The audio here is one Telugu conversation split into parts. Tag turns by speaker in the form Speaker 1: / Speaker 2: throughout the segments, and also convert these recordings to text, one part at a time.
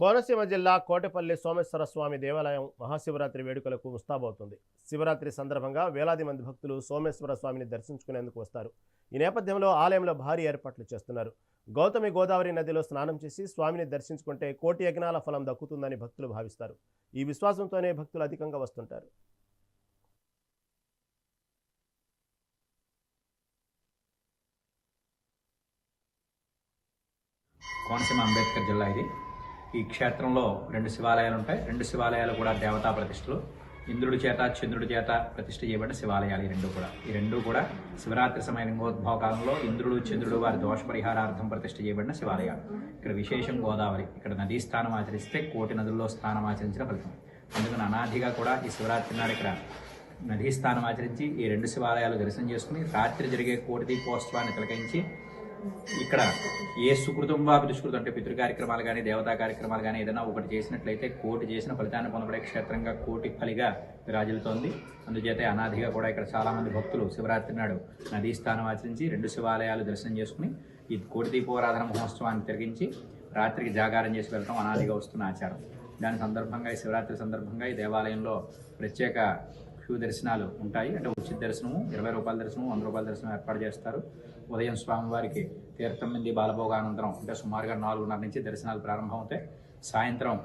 Speaker 1: కోనసీమ జిల్లా కోటపల్లి సోమేశ్వర స్వామి దేవాలయం మహాశివరాత్రి వేడుకలకు ముస్తాబవుతుంది శివరాత్రి సందర్భంగా వేలాది మంది భక్తులు సోమేశ్వర స్వామిని దర్శించుకునేందుకు వస్తారు. ఈ నేపథ్యంలో ఆలయంలో భారీ ఏర్పాట్లు చేస్తున్నారు. గౌతమి గోదావరి నదిలో స్నానం చేసి స్వామిని దర్శించుకుంటే కోటి యజ్ఞాల ఫలం దక్కుతుందని భక్తులు భావిస్తారు. ఈ విశ్వాసంతోనే భక్తులు అధికంగా వస్తుంటారు.
Speaker 2: కోనసీమ అంబేద్కర్ జిల్లా ఇది. ఈ క్షేత్రంలో రెండు శివాలయాలు ఉంటాయి రెండు శివాలయాలు కూడా దేవతా ప్రతిష్టలు ఇంద్రుడి చేత చంద్రుడి చేత ప్రతిష్ఠ చేయబడిన శివాలయాలు ఈ రెండు కూడా. ఈ రెండు కూడా శివరాత్రి సమయ లింగోద్భవ కాలంలో ఇంద్రుడు చంద్రుడు వారి దోష పరిహారార్థం ప్రతిష్ఠ చేయబడిన శివాలయాలు. ఇక్కడ విశేషం గోదావరి. ఇక్కడ నదీ స్థానం ఆచరిస్తే కోటి నదుల్లో స్థానం ఆచరించిన ఫలితం. అందుకని అనాదిగా కూడా ఈ శివరాత్రి నాడు ఇక్కడ నదీ స్థానం ఆచరించి ఈ రెండు శివాలయాలు దర్శనం చేసుకుని రాత్రి జరిగే కోటి దీపోత్సవాన్ని తిలకించి ఇక్కడ ఏ సుకృతం వా దుష్కృతం అంటే పితృ కార్యక్రమాలు కానీ దేవతా కార్యక్రమాలు కానీ ఏదైనా ఒకటి చేసినట్లయితే కోటి చేసిన ఫలితాన్ని పొందబడే క్షేత్రంగా కోటి ఫలిగా విరాజిల్తోంది అందుచేత అనాదిగా కూడా ఇక్కడ చాలామంది భక్తులు శివరాత్రి నాడు నదీ స్థానం ఆచరించి రెండు శివాలయాలు దర్శనం చేసుకుని ఈ కోటి దీపోరాధన మహోత్సవాన్ని తిరిగించి రాత్రికి జాగారం చేసి వెళ్ళడం అనాదిగా వస్తున్న ఆచారం. దాని సందర్భంగా ఈ శివరాత్రి సందర్భంగా ఈ దేవాలయంలో ప్రత్యేక క్యూ దర్శనాలు ఉంటాయి. అంటే ఉచిత దర్శనము ఇరవై రూపాయల దర్శనం వంద రూపాయల దర్శనం ఏర్పాటు చేస్తారు. ఉదయం స్వామివారికి తీర్థం మంది బాలభోగానంతరం అంటే సుమారుగా నాలుగున్నర నుంచి దర్శనాలు ప్రారంభం అవుతాయి సాయంత్రం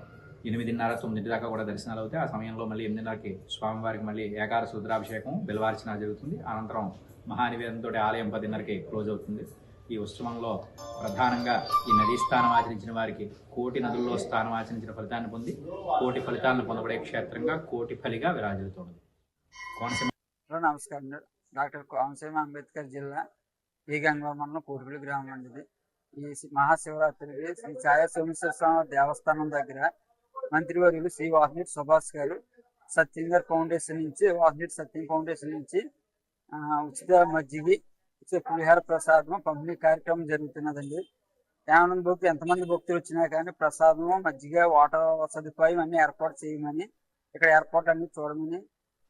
Speaker 2: ఎనిమిదిన్నర తొమ్మిది దాకా కూడా దర్శనాలు అవుతాయి. ఆ సమయంలో మళ్ళీ ఎనిమిదిన్నరకి స్వామివారికి మళ్ళీ ఏకార రుద్రాభిషేకం బిల్వార్చన జరుగుతుంది. అనంతరం మహానివేదంతో ఆలయం పదిన్నరకి క్లోజ్ అవుతుంది. ఈ ఉత్సవంలో ప్రధానంగా ఈ నదీ స్థానం ఆచరించిన వారికి కోటి నదుల్లో స్థానం ఆచరించిన ఫలితాన్ని పొంది కోటి ఫలితాలను పొందబడే క్షేత్రంగా కోటి ఫలిగా విరాజిల్లుతోంది. కోనసీమ
Speaker 3: హలో నమస్కారం డాక్టర్ కోనసీమ అంబేద్కర్ జిల్లా ఈ గంగవరం మండలం కోటిపల్లి గ్రామం అండి ఇది. ఈ మహాశివరాత్రికి శ్రీ ఛాయా సోమేశ్వర స్వామి దేవస్థానం దగ్గర మంత్రివర్యులు శ్రీ వాసిరెడ్డి సుభాష్ గారు సత్యంగర్ ఫౌండేషన్ నుంచి వాసిరెడ్డి సత్యం ఫౌండేషన్ నుంచి ఉచిత మజ్జిగి ఉచిత పులిహార ప్రసాదం పంపిణీ కార్యక్రమం జరుగుతున్నదండి. కేవలం భక్తులు ఎంతమంది భక్తులు వచ్చినా కానీ ప్రసాదం మజ్జిగ వాటర్ సదుపాయం అన్ని ఏర్పాటు చేయమని ఇక్కడ ఏర్పాటు అన్ని చూడమని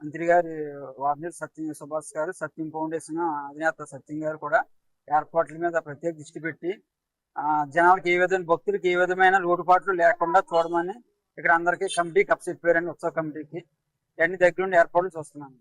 Speaker 3: మంత్రి గారి వార్నర్ సత్యం సుభాష్ గారు సత్యం ఫౌండేషన్ అధినేత సత్యం గారు కూడా ఏర్పాట్ల మీద ప్రత్యేక దృష్టి పెట్టి జనాలకు ఏ విధమైన భక్తులకు ఏ విధమైన లోటుపాట్లు లేకుండా చూడమని ఇక్కడ అందరికీ కమిటీ కప్ చెప్పారండి ఉత్సవ కమిటీకి ఇవన్నీ దగ్గరుండి ఏర్పాట్లు చూస్తున్నాను.